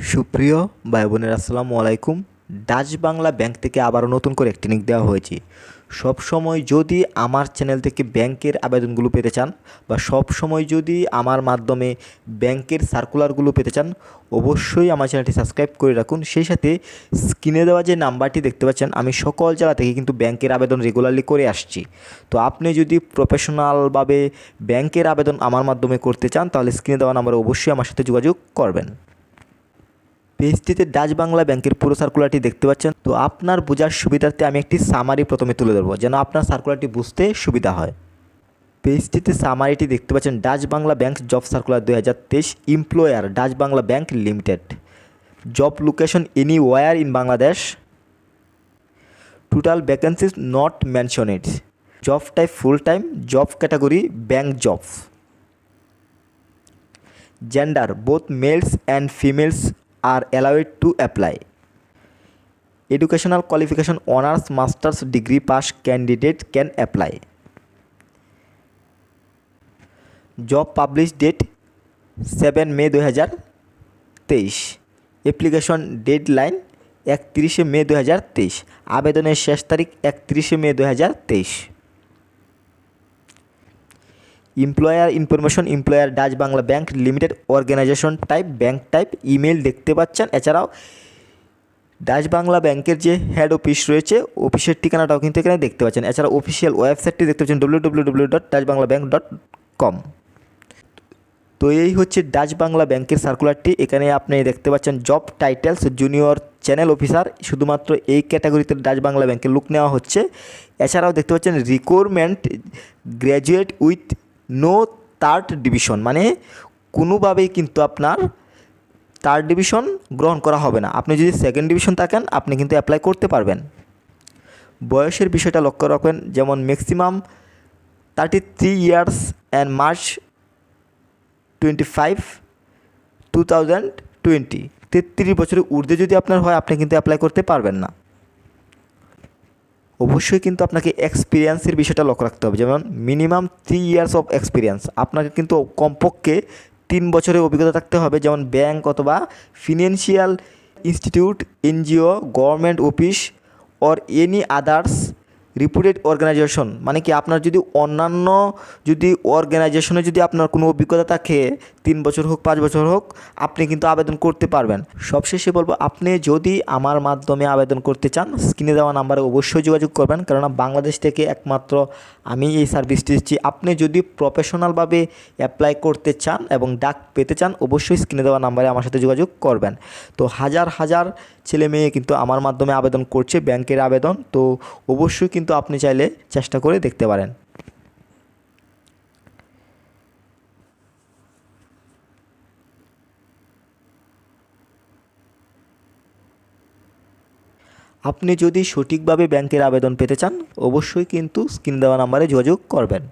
সুপ্রিয় ভাই বোনের, আসসালামু আলাইকুম। ডাচ বাংলা ব্যাংক থেকে আবারও নতুন করে একটি লিঙ্ক দেওয়া হয়েছে। সব সময় যদি আমার চ্যানেল থেকে ব্যাংকের আবেদনগুলো পেতে চান বা সব সময় যদি আমার মাধ্যমে ব্যাংকের সার্কুলারগুলো পেতে চান, অবশ্যই আমার চ্যানেলটি সাবস্ক্রাইব করে রাখুন। সেই সাথে স্ক্রিনে দেওয়া যে নাম্বারটি দেখতে পাচ্ছেন, আমি সকল জেলা থেকে কিন্তু ব্যাংকের আবেদন রেগুলারলি করে আসছি। তো আপনি যদি প্রফেশনালভাবে ব্যাংকের আবেদন আমার মাধ্যমে করতে চান, তাহলে স্ক্রিনে দেওয়া নাম্বারে অবশ্যই আমার সাথে যোগাযোগ করবেন। পেজটিতে ডাচ বাংলা ব্যাংকের পুরো সার্কুলারটি দেখতে পাচ্ছেন। তো আপনার বোঝার সুবিধার্থে আমি একটি সামারি প্রথমে তুলে ধরবো, যেন আপনার সার্কুলারটি বুঝতে সুবিধা হয়। পেজটিতে সামারিটি দেখতে পাচ্ছেন Dutch Bangla bank job circular দুই হাজার তেইশ employer Dutch Bangla bank limited job location anywhere in Bangladesh total vacancies not mentioned job type full time job category bank job gender, both males and females are allowed to apply educational qualification honours masters degree pass candidate can apply job publish date seven May দু হাজার তেইশ application dead line একত্রিশে মে দু হাজার তেইশ আবেদনের শেষ তারিখ, একত্রিশে মে দু হাজার তেইশ employer information employer Dutch Bangla bank limited organisation type bank type email দেখতে পাচ্ছেন। এছাড়াও ডাচ বাংলা ব্যাংকের যে হেড অফিস রয়েছে অফিসের ঠিকানাটাও কিন্তু এখানে দেখতে পাচ্ছেন। এছাড়া অফিসিয়াল ওয়েবসাইটটি দেখতে পাচ্ছেন W W dot Dutch Bangla bank dot com তো এই হচ্ছে ডাচ বাংলা ব্যাংকের সার্কুলারটি এখানে আপনি দেখতে পাচ্ছেন job titles junior channel officer শুধুমাত্র এই ক্যাটাগরিতে ডাচ বাংলা ব্যাংকের লুক নেওয়া হচ্ছে। এছাড়াও দেখতে পাচ্ছেন requirement graduate with no third division মানে কোনোভাবেই কিন্তু আপনার থার্ড ডিভিশন গ্রহণ করা হবে না। আপনি যদি সেকেন্ড ডিভিশন থাকেন, আপনি কিন্তু অ্যাপ্লাই করতে পারবেন। বয়সের বিষয়টা লক্ষ্য রাখবেন, যেমন maximum thirty three years and March twenty five two thousand twenty তেত্রিশ বছরের ঊর্ধ্বে যদি আপনার হয়, আপনি কিন্তু অ্যাপ্লাই করতে পারবেন না। অবশ্যই কিন্তু আপনাকে এক্সপিরিয়েন্সের বিষয়টা লক্ষ্য রাখতে হবে। যেমন minimum three years of experience আপনাকে কিন্তু কমপক্ষে তিন বছরের অভিজ্ঞতা থাকতে হবে। যেমন ব্যাংক অথবা financial institute NGO government office or any others reputed organisation মানে কি আপনার যদি অন্যান্য যদি অর্গানাইজেশনে যদি আপনার কোনো অভিজ্ঞতা থাকে, তিন বছর হোক, পাঁচ বছর হোক, আপনি কিন্তু আবেদন করতে পারবেন। সবশেষে বলব, আপনি যদি আমার মাধ্যমে আবেদন করতে চান স্ক্রিনে দেওয়া নাম্বারে অবশ্যই যোগাযোগ করবেন, কেননা বাংলাদেশ থেকে একমাত্র আমি এই সার্ভিসটি দিচ্ছি। আপনি যদি প্রফেশনালভাবে অ্যাপ্লাই করতে চান এবং ডাক পেতে চান, অবশ্যই স্ক্রিনে দেওয়া নাম্বারে আমার সাথে যোগাযোগ করবেন। তো হাজার হাজার ছেলে মেয়ে কিন্তু আমার মাধ্যমে আবেদন করছে ব্যাংকের আবেদন, তো অবশ্যই কিন্তু আপনি চাইলে চেষ্টা করে দেখতে পারেন। আপনি যদি সঠিকভাবে ব্যাংকের আবেদন পেতে চান, অবশ্যই কিন্তু স্ক্রিন দেওয়া নাম্বারে যোগাযোগ করবেন।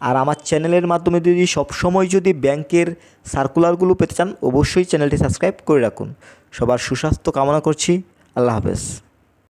আর আমার চ্যানেলের মাধ্যমে যদি সবসময় যদি ব্যাংকের সার্কুলারগুলো পেতে চান, অবশ্যই চ্যানেলটি সাবস্ক্রাইব করে রাখুন। সবার সুস্বাস্থ্য কামনা করছি। আল্লাহ হাফেজ।